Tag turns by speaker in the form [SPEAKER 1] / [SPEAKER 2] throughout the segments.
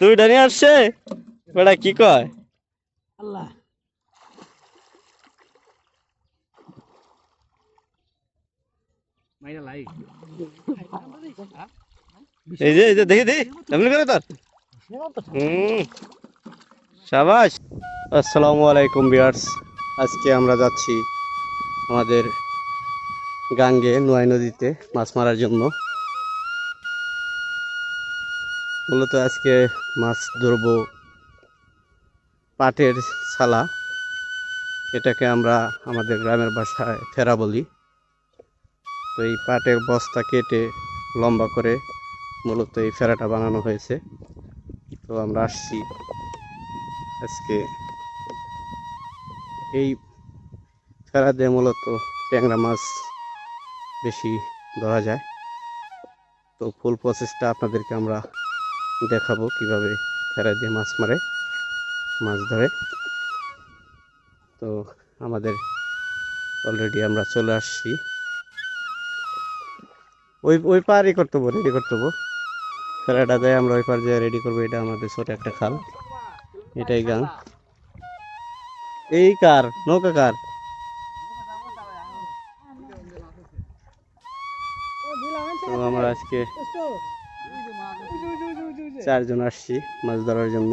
[SPEAKER 1] তুই ডানি আসছে? বেটা কি কয়?
[SPEAKER 2] আল্লাহ।
[SPEAKER 1] এই যে এই যে দেখি দেখি। এমনি করে তোর? হুম আসসালামু আলাইকুম বিয়ার্স আজকে আমরা যাচ্ছি আমাদের গাঙ্গে নোয়াই নদীতে মাছ মারার জন্য। মূলত আজকে মাছ ধরবো পাটের ছালা। এটাকে আমরা আমাদের গ্রামের ভাষায় ফেরা বলি। তো এই পাটের বস্তা কেটে লম্বা করে মূলত এই ফেরাটা বানানো হয়েছে। তো আমরা আসছি আজকে এই ফেরা দিয়ে মূলত ট্যাংরা মাছ বেশি ধরা যায়। তো ফুল প্রসেসটা আপনাদেরকে আমরা দেখাবো কীভাবে ফেরা দিয়ে মাছ মারে, মাছ ধরে। তো আমাদের অলরেডি আমরা চলে আসছি। ওই ওই পারই করতে হব রেডি করতে হব ফেরাটা দেয়, আমরা ওই পার যেয়ে রেডি করব, এটা আমাদের ছোট একটা খাল। এটাই গান। এই কার? নৌকা কার? আমরা আজকে চারজন আসছি মাছ ধরার জন্য।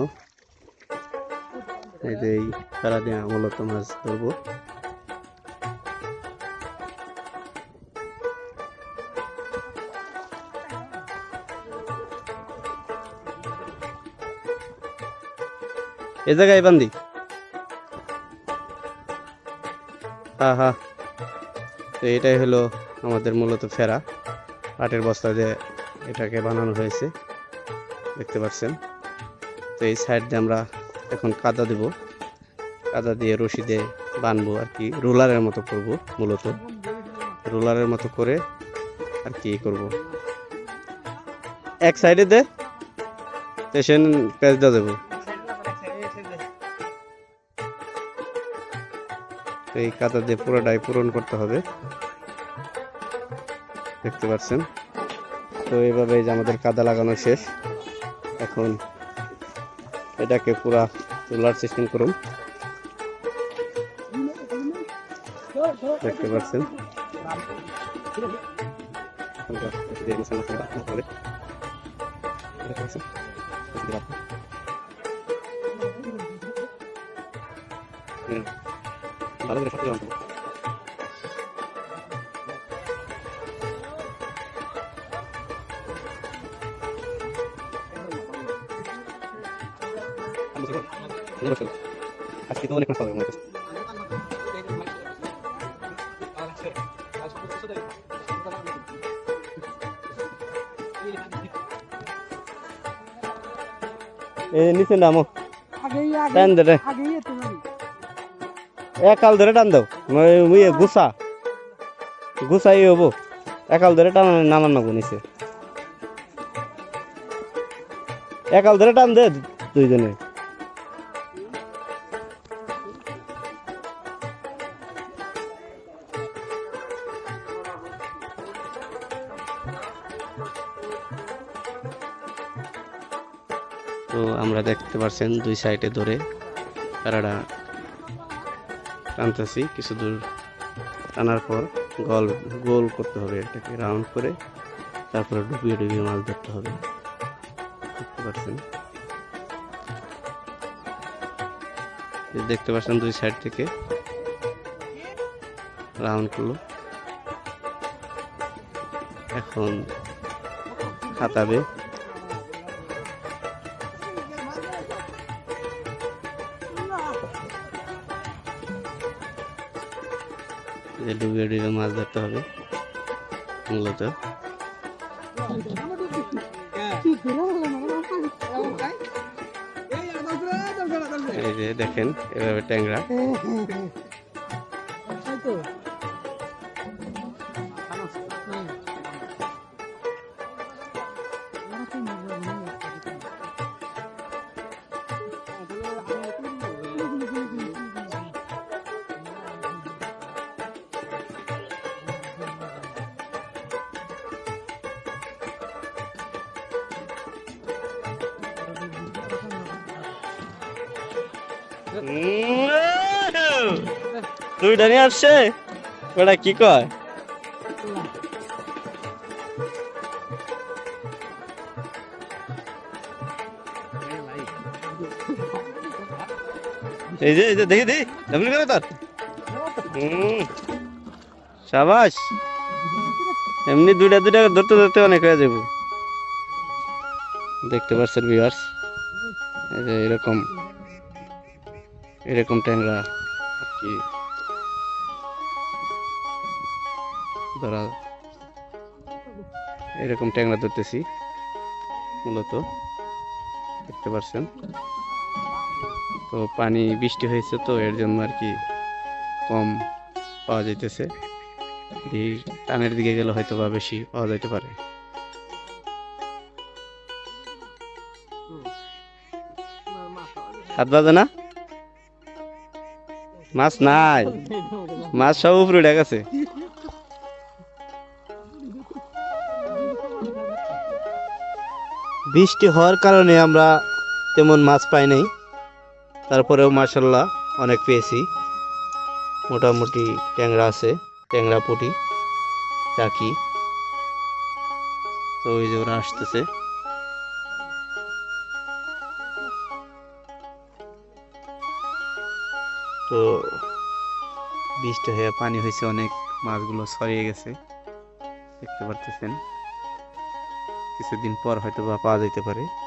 [SPEAKER 1] এই যে এই ফেরা দিয়ে মূলত মাছ ধরবো। এ জায়গায় বান্দি? হ্যাঁ তো এটাই হলো আমাদের মূলত ফেরা। পাটের বস্তা দিয়ে এটাকে বানানো হয়েছে। দেখতে পাচ্ছেন? তো এই সাইড দিয়ে আমরা এখন কাদা দেব। কাদা দিয়ে রশি দিয়ে বানবো আর কি। রোলারের মতো করব মূলত। রোলারের মতো করে আর কি করব। এক সাইডে দে। স্টেশন প্যাচ দিয়ে দেবো। এই কাদা দিয়ে পুরোটাই পূরণ করতে হবে। দেখতে পাচ্ছেন? তো এইভাবে যে আমাদের কাদা লাগানো শেষ। এখন এটাকে পুরা তোলার সিস্টেম করুন। দেখতে পাচ্ছেন? ভালো করে সত্যি বানাবো। আজকে তো অনেক মাছ পাবে মনে হচ্ছে এই নিচে নামো টান দে রে
[SPEAKER 2] আগেই এত মারি
[SPEAKER 1] একাল ধরে টান দাও গুসা গুসাই হব একাল ধরে টান নামান নাবো নিচে একাল ধরে টান দে দুইজনে তো আমরা দেখতে পাচ্ছেন দুই সাইডে ধরে তারাটা টানতেছি, কিছু দূর টানার পর গোল গোল করতে হবে এটাকে, রাউন্ড করে তারপরে ডুবিয়ে ডুবিয়ে মাছ ধরতে হবে। দেখতে পাচ্ছেন দেখতে পাচ্ছেন দুই সাইড থেকে রাউন্ড করল। এখন খাতাবে। ডুবিয়ে ডুবিয়ে মাছ ধরতে হবে মূলত। এই যে দেখেন এভাবে ট্যাংরা। উম, ডানি আসছে? ওটা কি কয়? এই যে এই যে দেখি দেখি। ডাবলি করে তার? সাবাস। এমনি দুইটা দুইটা ধরতে ধরতে অনেক হয়ে যাব। দেখতে পাচ্ছেন ভিউয়ার্স এরকম। এরকম ট্যাংরা আর কি। এরকম ট্যাংরা ধরতেছি, মূলত। দেখতে পাচ্ছেন তো পানি, বৃষ্টি হয়েছে তো, এর জন্য আর কি কম পাওয়া যাইতেছে। টানের দিকে গেলে হয়তো বা বেশি পাওয়া যাইতে পারে। হাত বাজে না? মাছ নাই। মাছ সব উপরে উঠে গেছে। বৃষ্টি হওয়ার কারণে আমরা তেমন মাছ পাই নাই। তারপরেও মার্শাল্লাহ অনেক পেয়েছি। মোটামুটি ট্যাংরা আছে, ট্যাংরা পুটি টাকি তো ওই যে ওরা আসতেছে। তো বৃষ্টি হয়ে পানি হয়েছে, অনেক মাছগুলো ছড়িয়ে গেছে। দেখতে পারতেছেন। কিছুদিন পর হয়তো বা পাওয়া যেতে পারে।